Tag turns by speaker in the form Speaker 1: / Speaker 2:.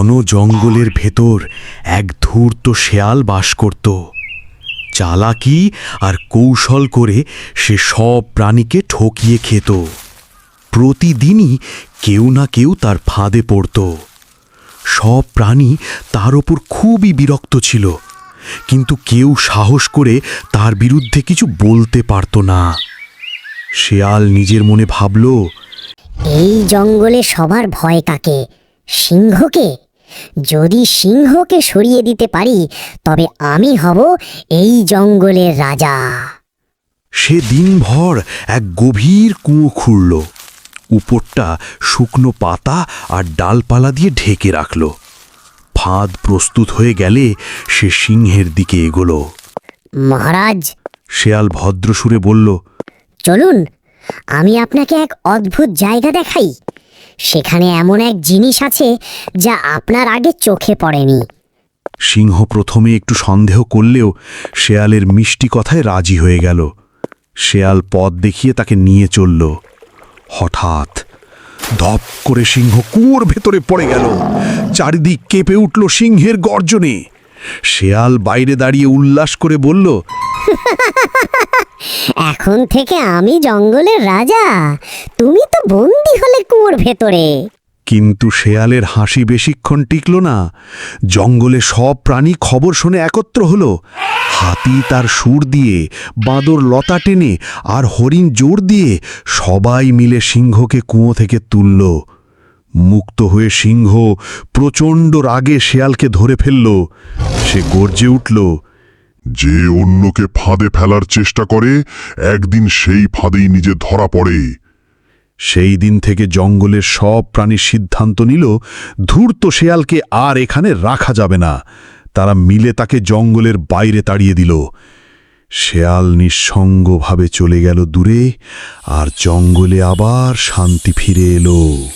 Speaker 1: ঘন জঙ্গলের ভেতর এক ধূর্ত শেয়াল বাস করত। চালাকি আর কৌশল করে সে সব প্রাণীকে ঠকিয়ে খেত। প্রতিদিনই কেউ না কেউ তার ফাঁদে পড়ত। সব প্রাণী তার ওপর খুবই বিরক্ত ছিল, কিন্তু কেউ সাহস করে তার বিরুদ্ধে কিছু বলতে পারত না। শেয়াল নিজের মনে ভাবল,
Speaker 2: এই জঙ্গলে সবার ভয় কাকে? সিংহকে? যদি সিংহকে সরিয়ে দিতে পারি তবে আমি হব এই জঙ্গলের রাজা।
Speaker 1: সে দিনভর এক গভীর কুঁয়ো খুঁড়ল। উপরটা শুকনো পাতা আর ডালপালা দিয়ে ঢেকে রাখল। ফাঁদ প্রস্তুত হয়ে গেলে সে সিংহের দিকে এগোল।
Speaker 2: মহারাজ!
Speaker 1: শেয়াল ভদ্রসুরে বলল
Speaker 2: চলুন আমি আপনাকে এক অদ্ভুত জায়গা দেখাই। সেখানে এমন এক জিনিস আছে যা আপনার আগে চোখে পড়েনি।
Speaker 1: সিংহ প্রথমে একটু সন্দেহ করলেও শেয়ালের মিষ্টি কথায় রাজি হয়ে গেল। শেয়াল পথ দেখিয়ে তাকে নিয়ে চলল। হঠাৎ ধপ করে সিংহ কুয়োর ভেতরে পড়ে গেল। চারিদিক কেঁপে উঠল সিংহের গর্জনে। শেয়াল বাইরে দাঁড়িয়ে উল্লাস করে বলল
Speaker 2: এখন থেকে আমি জঙ্গলের রাজা। তুমি তো বন্দি হলে কুয়োর ভেতরে।
Speaker 1: কিন্তু শেয়ালের হাসি বেশিক্ষণ টিকল না। জঙ্গলে সব প্রাণী খবর শুনে একত্র হলো। হাতি তার সুর দিয়ে, বাঁদর লতা টেনে, আর হরিণ জোর দিয়ে সবাই মিলে সিংহকে কুঁয়ো থেকে তুলল। মুক্ত হয়ে সিংহ প্রচণ্ড রাগে শেয়ালকে ধরে ফেলল। সে গর্জে উঠল
Speaker 3: যে অন্যকে ফাঁদে ফেলার চেষ্টা করে, একদিন সেই ফাঁদেই নিজে ধরা পড়ে।
Speaker 1: সেই দিন থেকে জঙ্গলের সব প্রাণীর সিদ্ধান্ত নিল, ধূর্ত শেয়ালকে আর এখানে রাখা যাবে না। তারা মিলে তাকে জঙ্গলের বাইরে তাড়িয়ে দিল। শেয়াল নিঃসঙ্গভাবে চলে গেল দূরে, আর জঙ্গলে আবার শান্তি ফিরে এলো।